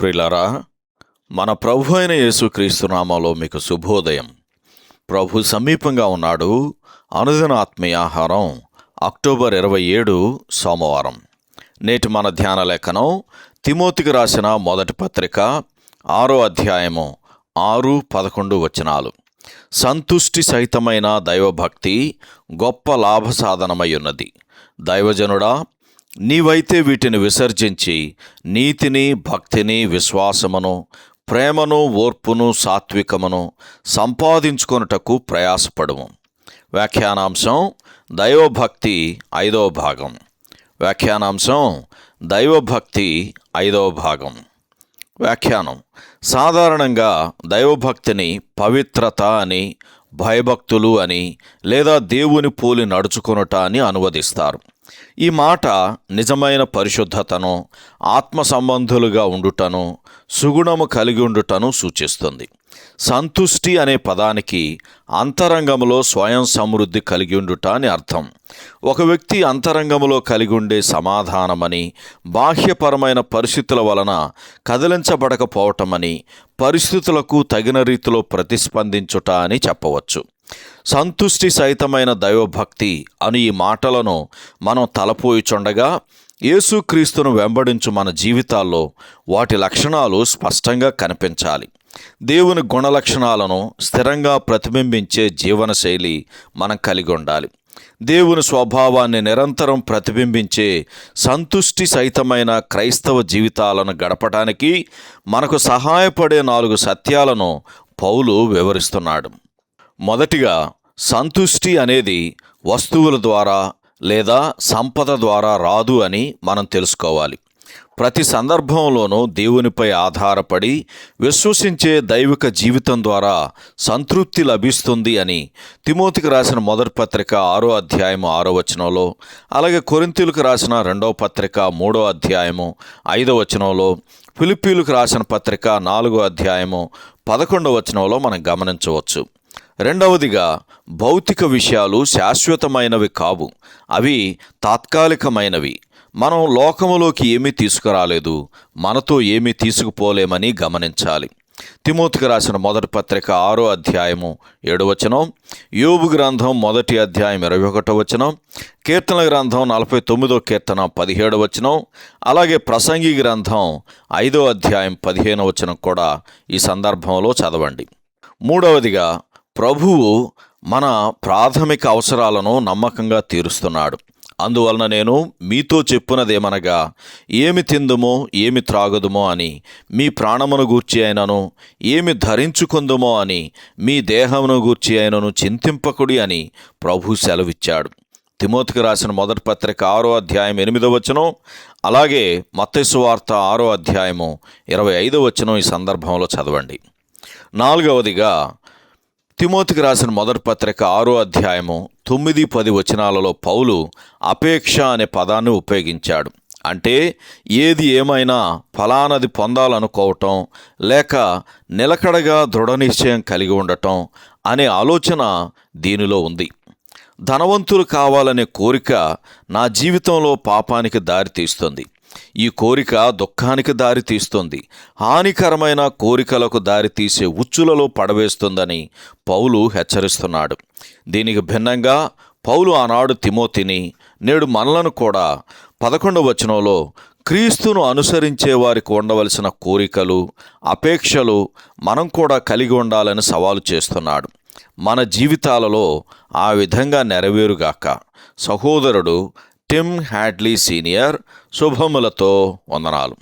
ప్రిలరా మన ప్రభు అయిన యేసుక్రీస్తు నామంలో మీకు శుభోదయం. ప్రభు సమీపంగా ఉన్నాడు. అనుదిన ఆత్మీయ ఆహారం అక్టోబర్ ఇరవై ఏడు సోమవారం. నేటి మన ధ్యాన లేఖనం తిమోతికి రాసిన మొదటి పత్రిక ఆరో అధ్యాయము ఆరు పదకొండు వచనాలు. సంతుష్టి సహితమైన దైవభక్తి గొప్ప లాభ సాధనమై ఉన్నది. దైవజనుడా నీవైతే వీటిని విసర్జించి నీతిని భక్తిని విశ్వాసమును ప్రేమను ఓర్పును సాత్వికమును సంపాదించుకొనుటకు ప్రయాసపడము. వ్యాఖ్యానాంశం దైవభక్తి ఐదవ భాగం. వ్యాఖ్యానాంశం దైవభక్తి ఐదవ భాగం. వ్యాఖ్యానం సాధారణంగా దైవభక్తిని పవిత్రత అని భయభక్తులు అని లేదా దేవుని పోలి నడుచుకొనుట అని అనువదిస్తారు. ఈ మాట నిజమైన పరిశుద్ధతను ఆత్మ సంబంధులుగా ఉండుటను సుగుణము కలిగి ఉండుటను సూచిస్తుంది. సంతుష్టి అనే పదానికి అంతరంగములో స్వయం సమృద్ధి కలిగి ఉండుట అని అర్థం. ఒక వ్యక్తి అంతరంగములో కలిగి ఉండే సమాధానమని బాహ్యపరమైన పరిస్థితుల వలన కదిలించబడకపోవటమని పరిస్థితులకు తగిన రీతిలో ప్రతిస్పందించుట అని చెప్పవచ్చు. సంతుష్టి సహితమైన దైవభక్తి అని ఈ మాటలను మనం తలపోయిచుండగా యేసుక్రీస్తును వెంబడించు మన జీవితాల్లో వాటి లక్షణాలు స్పష్టంగా కనిపించాలి. దేవుని గుణలక్షణాలను స్థిరంగా ప్రతిబింబించే జీవనశైలి మనం కలిగి ఉండాలి. దేవుని స్వభావాన్ని నిరంతరం ప్రతిబింబించే సంతుష్టి సహితమైన క్రైస్తవ జీవితాలను గడపడానికి మనకు సహాయపడే నాలుగు సత్యాలను పౌలు వివరిస్తున్నాడు. మొదటిగా సంతుష్టి అనేది వస్తువుల ద్వారా లేదా సంపద ద్వారా రాదు అని మనం తెలుసుకోవాలి. ప్రతి సందర్భంలోనూ దేవునిపై ఆధారపడి విశ్వసించే దైవిక జీవితం ద్వారా సంతృప్తి లభిస్తుంది అని తిమోతికి రాసిన మొదటి పత్రిక ఆరో అధ్యాయము ఆరో వచనంలో అలాగే కొరింతీలకు రాసిన రెండవ పత్రిక మూడో అధ్యాయము ఐదో వచనంలో ఫిలిప్పీలకు రాసిన పత్రిక నాలుగో అధ్యాయము పదకొండవ వచనంలో మనం గమనించవచ్చు. రెండవదిగా భౌతిక విషయాలు శాశ్వతమైనవి కావు. అవి తాత్కాలికమైనవి. మనం లోకములోకి ఏమీ తీసుకురాలేదు. మనతో ఏమీ తీసుకుపోలేమని గమనించాలి. తిమోతికి రాసిన మొదటి పత్రిక ఆరో అధ్యాయము ఏడవచనం యోబు గ్రంథం మొదటి అధ్యాయం ఇరవై ఒకటో వచనం కీర్తన గ్రంథం నలభై తొమ్మిదో కీర్తన పదిహేడవ వచనం అలాగే ప్రసంగి గ్రంథం ఐదో అధ్యాయం పదిహేను వచనం కూడా ఈ సందర్భంలో చదవండి. మూడవదిగా ప్రభువు మన ప్రాథమిక అవసరాలను నమ్మకంగా తీరుస్తున్నాడు. అందువలన నేను మీతో చెప్పునదేమనగా ఏమి తిందుమో ఏమి త్రాగదుమో అని మీ ప్రాణమును గూర్చి అయినను ఏమి ధరించుకుందుమో అని మీ దేహమును గూర్చి అయినను చింతింపకుడి అని ప్రభు సెలవిచ్చాడు. తిమోతికి రాసిన మొదటి పత్రిక ఆరో అధ్యాయం ఎనిమిదో వచనం అలాగే మత్స్సు వార్త ఆరో అధ్యాయము ఇరవై ఐదో వచనం ఈ సందర్భంలో చదవండి. నాలుగవదిగా తిమోతికి రాసిన మొదటి పత్రిక ఆరో అధ్యాయము తొమ్మిది పది వచనాలలో పౌలు అపేక్ష అనే పదాన్ని ఉపయోగించాడు. అంటే ఏది ఏమైనా ఫలానది పొందాలనుకోవటం లేక నిలకడగా దృఢ నిశ్చయం కలిగి ఉండటం అనే ఆలోచన దీనిలో ఉంది. ధనవంతులు కావాలనే కోరిక నా జీవితంలో పాపానికి దారితీస్తుంది. ఈ కోరిక దుఃఖానికి దారి తీస్తుంది. హానికరమైన కోరికలకు దారి తీసే ఉచ్చులలో పడవేస్తుందని పౌలు హెచ్చరిస్తున్నాడు. దీనికి భిన్నంగా పౌలు ఆనాడు తిమోతిని నేడు మనలను కూడా పదకొండవ వచనంలో క్రీస్తును అనుసరించే వారికి ఉండవలసిన కోరికలు అపేక్షలు మనం కూడా కలిగి ఉండాలని సవాలు చేస్తున్నాడు. మన జీవితాలలో ఆ విధంగా నెరవేరుగాక. సహోదరుడు టిమ్ హ్యాడ్లీ సీనియర్ శుభములతో వందనాలు.